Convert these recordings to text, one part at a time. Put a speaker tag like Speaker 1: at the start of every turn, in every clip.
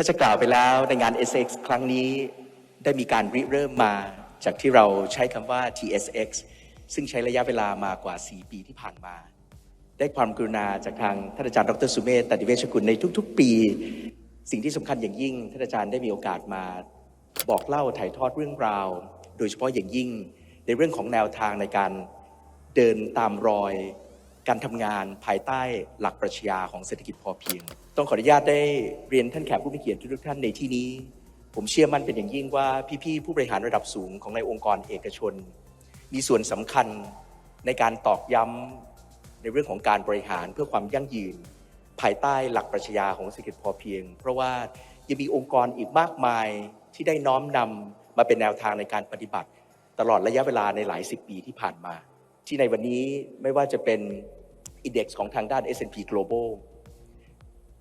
Speaker 1: ถ้าจะกล่าวไปแล้วในงาน SX ครั้งนี้ได้มีการริเริ่มมาจากที่เราใช้คำว่า TSX ซึ่งใช้ระยะเวลามากว่า 4 ปีที่ผ่านมา ได้ความกรุณาจากทางท่านอาจารย์ดรสุเมธตันติเวชกุลในทุก ๆ ปี สิ่งที่สำคัญอย่างยิ่งท่านอาจารย์ได้มีโอกาสมาบอกเล่าถ่ายทอดเรื่องราว โดยเฉพาะอย่างยิ่งในเรื่องของแนวทางในการเดินตามรอย การทำงานภายใต้หลักปรัชญาของเศรษฐกิจพอเพียง ต้องขออนุญาตได้เรียนท่านแขกผู้มีเกียรติทุกท่านในที่นี้ ผมเชื่อมั่นเป็นอย่างยิ่งว่าพี่ๆผู้บริหารระดับสูงของในองค์กรเอกชน มีส่วนสำคัญในการตอกย้ำในเรื่องของการบริหารเพื่อความยั่งยืน ภายใต้หลักปรัชญาของเศรษฐกิจพอเพียง เพราะว่ายังมีองค์กรอีกมากมายที่ได้น้อมนำมาเป็นแนวทางในการปฏิบัติ ตลอดระยะเวลาในหลายสิบปีที่ผ่านมาที่ในวันนี้ไม่ว่าจะเป็น อินเด็กซ์ของทางด้าน S&P Global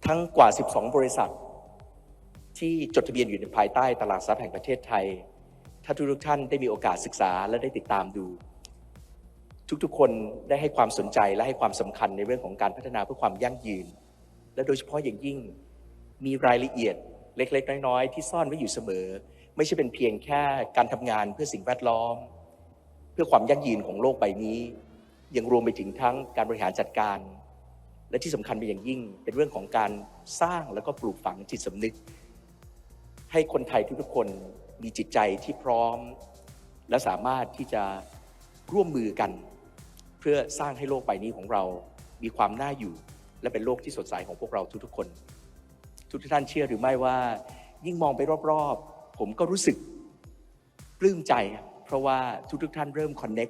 Speaker 1: ทั้งกว่า 12 บริษัท ที่จดทะเบียนอยู่ในภายใต้ตลาดทรัพย์แห่งประเทศไทย ถ้าทุกท่านได้มีโอกาสศึกษาและได้ติดตามดู ทุกๆ คนได้ให้ความสนใจและให้ความสำคัญในเรื่องของการพัฒนาเพื่อความยั่งยืน และโดยเฉพาะอย่างยิ่งมีรายละเอียดเล็กๆ น้อยๆ ที่ซ่อนไว้อยู่เสมอ ไม่ใช่เป็นเพียงแค่การทำงานเพื่อสิ่งแวดล้อม เพื่อความยั่งยืนของโลกใบนี้ ยังรวมไปถึงทั้งการบริหารจัดการ และที่สำคัญเป็นอย่างยิ่ง เป็นเรื่องของการสร้างแล้วก็ปลูกฝังจิตสำนึก ให้คนไทยทุกๆคนมีจิตใจที่พร้อม และสามารถที่จะร่วมมือกัน เพื่อสร้างให้โลกใบนี้ของเรา มีความน่าอยู่ และเป็นโลกที่สดใสของพวกเราทุกๆคน ทุกท่านเชื่อหรือไม่ว่า ยิ่งมองไปรอบๆ ผมก็รู้สึกปลื้มใจ เพราะว่าทุกๆท่านเริ่มคอนเน็ก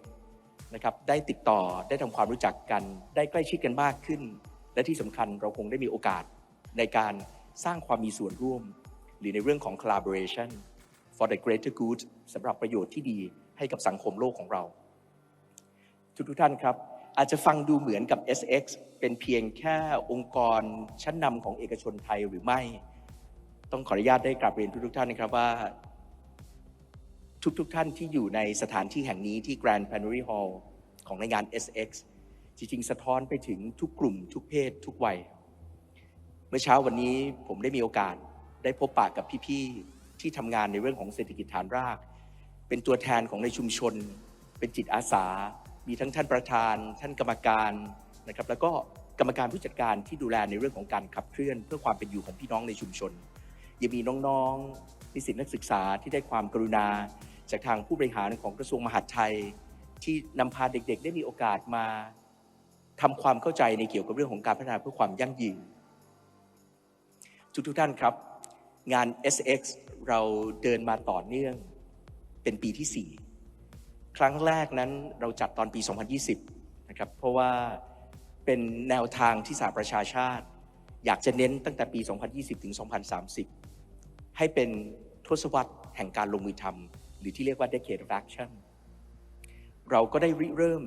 Speaker 1: นะครับได้ติดต่อได้ทำความรู้จักกัน ได้ใกล้ชิดกันมากขึ้น และที่สำคัญเราคงได้มีโอกาสในการสร้างความมีส่วนร่วม หรือในเรื่องของ collaboration for the greater good สำหรับประโยชน์ที่ดีให้กับสังคมโลกของเรา ทุกทุกท่านครับ อาจจะฟังดูเหมือนกับ SX เป็นเพียงแค่องค์กรชั้นนำของเอกชนไทยหรือไม่ ต้องขออนุญาตได้กราบเรียนทุกทุกท่านนะครับว่า ทุกๆทท่านที่อยู่ในสถานที่แห่งนี้ที่ Grand Plenary Hall ของในงาน SX จริงๆ สะท้อนไปถึงทุกกลุ่ม ทุกเพศ ทุกวัย เมื่อเช้าวันนี้ผมได้มีโอกาสได้พบปะกับพี่ๆ ที่ทำงานในเรื่องของเศรษฐกิจฐานราก เป็นตัวแทนของในชุมชน เป็นจิตอาสา มีทั้งท่านประธาน ท่านกรรมการนะครับ แล้วก็กรรมการผู้จัดการที่ดูแลในเรื่องของการขับเคลื่อน เพื่อความเป็นอยู่ของพี่น้องในชุมชน ยังมีน้องๆนิสิตนักศึกษาที่ได้ความกรุณา จากทางผู้บริหารของกระทรวงมหาดไทย ที่นำพาเด็กๆ ได้มีโอกาสมาทำความเข้าใจในเกี่ยวกับเรื่องของการพัฒนาเพื่อความยั่งยืน ทุกๆท่านครับ งาน SX เราเดินมาต่อเนื่องเป็นปีที่ 4 ครั้งแรกนั้นเราจัดตอนปี 2020 นะครับ เพราะว่าเป็นแนวทางที่สหประชาชาติ อยากจะเน้นตั้งแต่ปี 2020 ถึง 2030 ให้เป็นทศวรรษแห่งการลงมือทำ หรือที่เรียกว่า decade of action เราก็ได้ริเริ่ม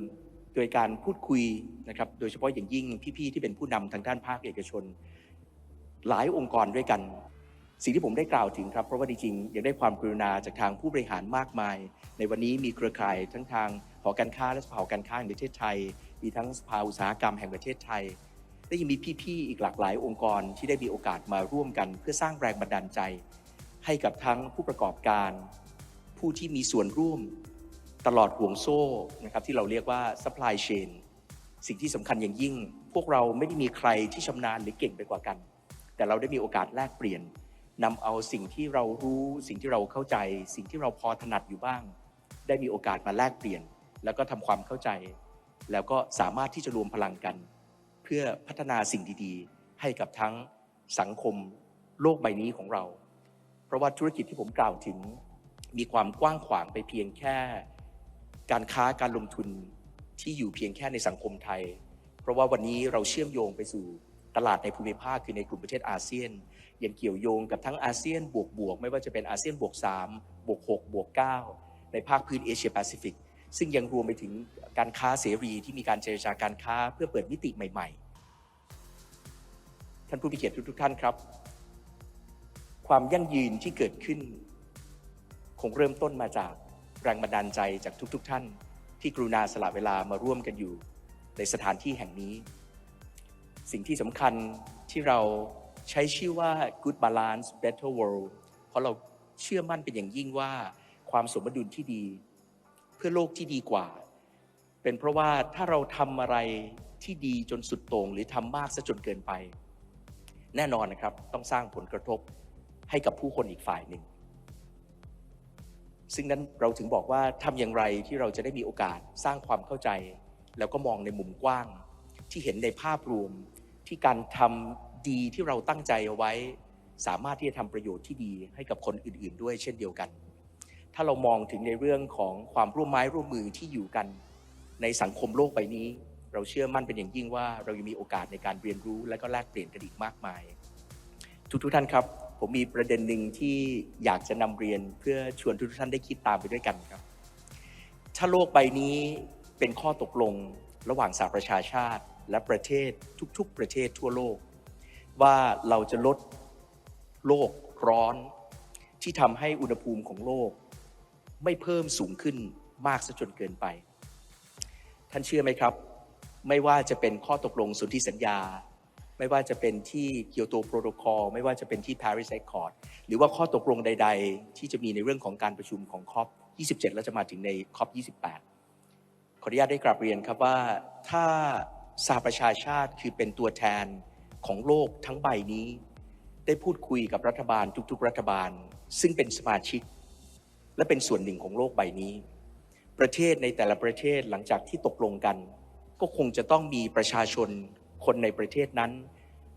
Speaker 1: โดยการพูดคุยนะครับ โดยเฉพาะอย่างยิ่งพี่ๆที่เป็นผู้นำทางด้านภาคเอกชน หลายองค์กรด้วยกัน สิ่งที่ผมได้กล่าวถึงครับ เพราะว่าจริงๆยังได้ความกรุณาจากทางผู้บริหารมากมาย ในวันนี้มีเครือข่ายทั้งทางหอการค้าและสภาหอการค้าแห่งประเทศไทย มีทั้งสภาอุตสาหกรรมแห่งประเทศไทย และยังมีพี่ๆอีกหลากหลายองค์กรที่ได้มีโอกาสมาร่วมกัน เพื่อสร้างแรงบันดาลใจ ให้กับทั้งผู้ประกอบการ ผู้ที่มีส่วนร่วมตลอดห่วงโซ่นะครับที่เราเรียกว่า supply chain สิ่งที่สำคัญอย่างยิ่ง พวกเราไม่ได้มีใครที่ชำนาญหรือเก่งไปกว่ากัน แต่เราได้มีโอกาสแลกเปลี่ยนนำเอาสิ่งที่เรารู้สิ่งที่เราเข้าใจ สิ่งที่เราพอถนัดอยู่บ้าง ได้มีโอกาสมาแลกเปลี่ยน แล้วก็ทำความเข้าใจ แล้วก็สามารถที่จะรวมพลังกัน เพื่อพัฒนาสิ่งดีๆ ให้กับทั้งสังคมโลกใบนี้ของเรา เพราะว่าธุรกิจที่ผมกล่าวถึง มีความกว้างขวางไปเพียงแค่ การค้าการลงทุนที่อยู่เพียงแค่ในสังคมไทย เพราะว่าวันนี้เราเชื่อมโยงไปสู่ตลาดในภูมิภาคคือในกลุ่มประเทศอาเซียน ยังเกี่ยวโยงกับทั้งอาเซียนบวกบวกไม่ว่าจะเป็นอาเซียนบวก3บวก6บวก9ในภาคพื้นเอเชียแปซิฟิกซึ่งยังรวมไปถึงการค้าเสรีที่มีการเจรจาการค้าเพื่อเปิดมิติใหม่ ๆ ท่านผู้มีเกียรติทุกท่านครับ ความยั่งยืนที่เกิดขึ้น คงเริ่มต้นมาจากแรงบันดาลใจจากทุกๆทท่าน ที่กรุณาสละเวลามาร่วมกันอยู่ ในสถานที่แห่งนี้ สิ่งที่สำคัญที่เราใช้ชื่อว่า Good Balance Better World เพราะเราเชื่อมั่นเป็นอย่างยิ่งว่าความสมดุลที่ดี เพื่อโลกที่ดีกว่า เป็นเพราะว่าถ้าเราทำอะไรที่ดีจนสุดโต่งหรือทำมากซะจนเกินไป แน่นอนนะครับต้องสร้างผลกระทบให้กับผู้คนอีกฝ่ายหนึ่ง ซึ่งนั้นเราถึงบอกว่าทำอย่างไรที่เราจะได้มีโอกาสสร้างความเข้าใจ แล้วก็มองในมุมกว้าง ที่เห็นในภาพรวม ที่การทำดีที่เราตั้งใจเอาไว้ สามารถที่จะทำประโยชน์ที่ดีให้กับคนอื่น ๆ ด้วยเช่นเดียวกัน ถ้าเรามองถึงในเรื่องของความร่วมไม้ร่วมมือที่อยู่กัน ในสังคมโลกใบนี้ เราเชื่อมั่นเป็นอย่างยิ่งว่าเรายังมีโอกาสในการเรียนรู้และก็แลกเปลี่ยนกันอีกมากมาย ทุกๆท่านครับ ผมมีประเด็นหนึ่งที่อยากจะนำเรียนเพื่อชวนทุกท่านได้คิดตามไปด้วยกันครับ ถ้าโลกใบนี้เป็นข้อตกลงระหว่างสหประชาชาติ และประเทศทุกๆประเทศทั่วโลก ว่าเราจะลดโลกร้อน ที่ทำให้อุณหภูมิของโลก ไม่เพิ่มสูงขึ้นมากซะจนเกินไป ท่านเชื่อไหมครับ ไม่ว่าจะเป็นข้อตกลงสนธิสัญญา ไม่ว่าจะเป็นที่เกียวโตโปรโตคอลไม่ว่าจะเป็นที่ Paris Accord หรือว่าข้อตกลงใด ๆ ที่จะมีในเรื่องของการประชุมของคอป27 แล้วจะมาถึงในคอป28 ขออนุญาตได้กราบเรียนครับว่าถ้าสหประชาชาติคือเป็นตัวแทนของโลกทั้งใบนี้ ได้พูดคุยกับรัฐบาลทุกๆ รัฐบาล ซึ่งเป็นสมาชิก และเป็นส่วนหนึ่งของโลกใบนี้ ประเทศในแต่ละประเทศหลังจากที่ตกลงกัน ก็คงจะต้องมีประชาชน คนในประเทศนั้น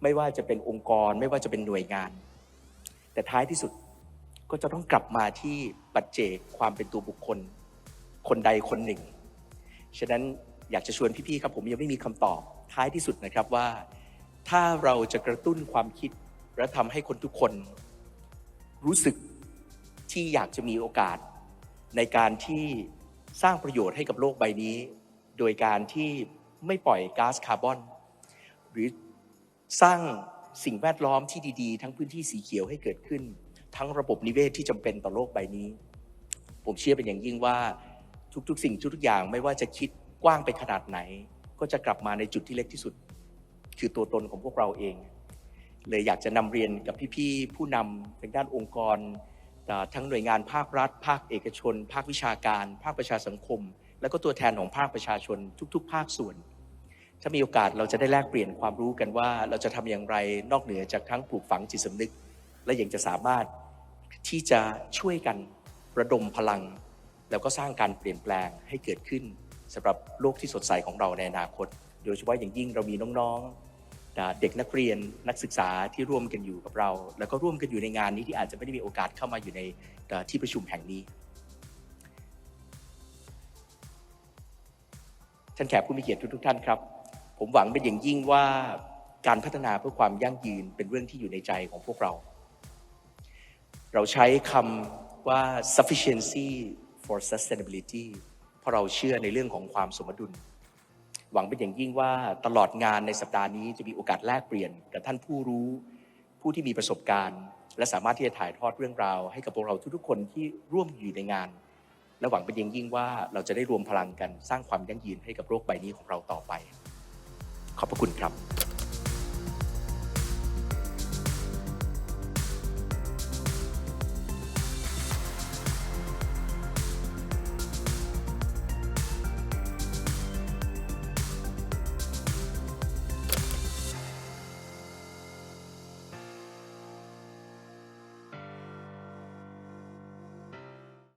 Speaker 1: ไม่ว่าจะเป็นองค์กร ไม่ว่าจะเป็นหน่วยงาน แต่ท้ายที่สุดก็จะต้องกลับมาที่ปัจเจกความเป็นตัวบุคคล คนใดคนหนึ่ง ฉะนั้นอยากจะชวนพี่ๆครับผมยังไม่มีคำตอบท้ายที่สุดนะครับว่า ถ้าเราจะกระตุ้นความคิดและทำให้คนทุกคน รู้สึกที่อยากจะมีโอกาส ในการที่สร้างประโยชน์ให้กับโลกใบนี้ โดยการที่ไม่ปล่อยก๊าซคาร์บอน หรือสร้างสิ่งแวดล้อมที่ดีๆ ทั้งพื้นที่สีเขียวให้เกิดขึ้น ทั้งระบบนิเวศที่จำเป็นต่อโลกใบนี้ ผมเชื่อเป็นอย่างยิ่งว่าทุกๆ สิ่งทุกๆอย่างไม่ว่าจะคิดกว้างไปขนาดไหน ก็จะกลับมาในจุดที่เล็กที่สุด คือตัวตนของพวกเราเอง เลยอยากจะนำเรียนกับพี่ๆผู้นำทางด้านองค์กร ทั้งหน่วยงานภาครัฐ ภาคเอกชน ภาควิชาการ ภาคประชาสังคม แล้วก็ตัวแทนของภาคประชาชนทุก ๆ ภาคส่วน ถ้ามีโอกาสเราจะได้แลกเปลี่ยนความรู้กันว่า เราจะทำอย่างไรนอกเหนือจากทั้งปลูกฝังจิตสำนึก และยังจะสามารถที่จะช่วยกันระดมพลัง แล้วก็สร้างการเปลี่ยนแปลงให้เกิดขึ้นสำหรับโลกที่สดใสของเราในอนาคต โดยเฉพาะอย่างยิ่งเรามีน้องๆ เด็กนักเรียนนักศึกษาที่ร่วมกันอยู่กับเรา แล้วก็ร่วมกันอยู่ในงานนี้ที่อาจจะไม่ได้มีโอกาสเข้ามาอยู่ในที่ประชุมแห่งนี้ท่านแขกผู้มีเกียรติทุกท่านครับ ผมหวังเป็นอย่างยิ่งว่าการพัฒนาเพื่อความยั่งยืนเป็นเรื่องที่อยู่ในใจของพวกเรา เราใช้คำว่า sufficiency for sustainability เพราะเราเชื่อในเรื่องของความสมดุล หวังเป็นอย่างยิ่งว่าตลอดงานในสัปดาห์นี้จะมีโอกาสแลกเปลี่ยนกับท่านผู้รู้ ผู้ที่มีประสบการณ์ และสามารถที่จะถ่ายทอดเรื่องราว ให้กับพวกเราทุกๆคนที่ร่วมอยู่ในงาน และหวังเป็นอย่างยิ่งว่าเราจะได้รวมพลังกันสร้างความยั่งยืนให้กับโลกใบนี้ของเราต่อไป ขอบพระคุณครับ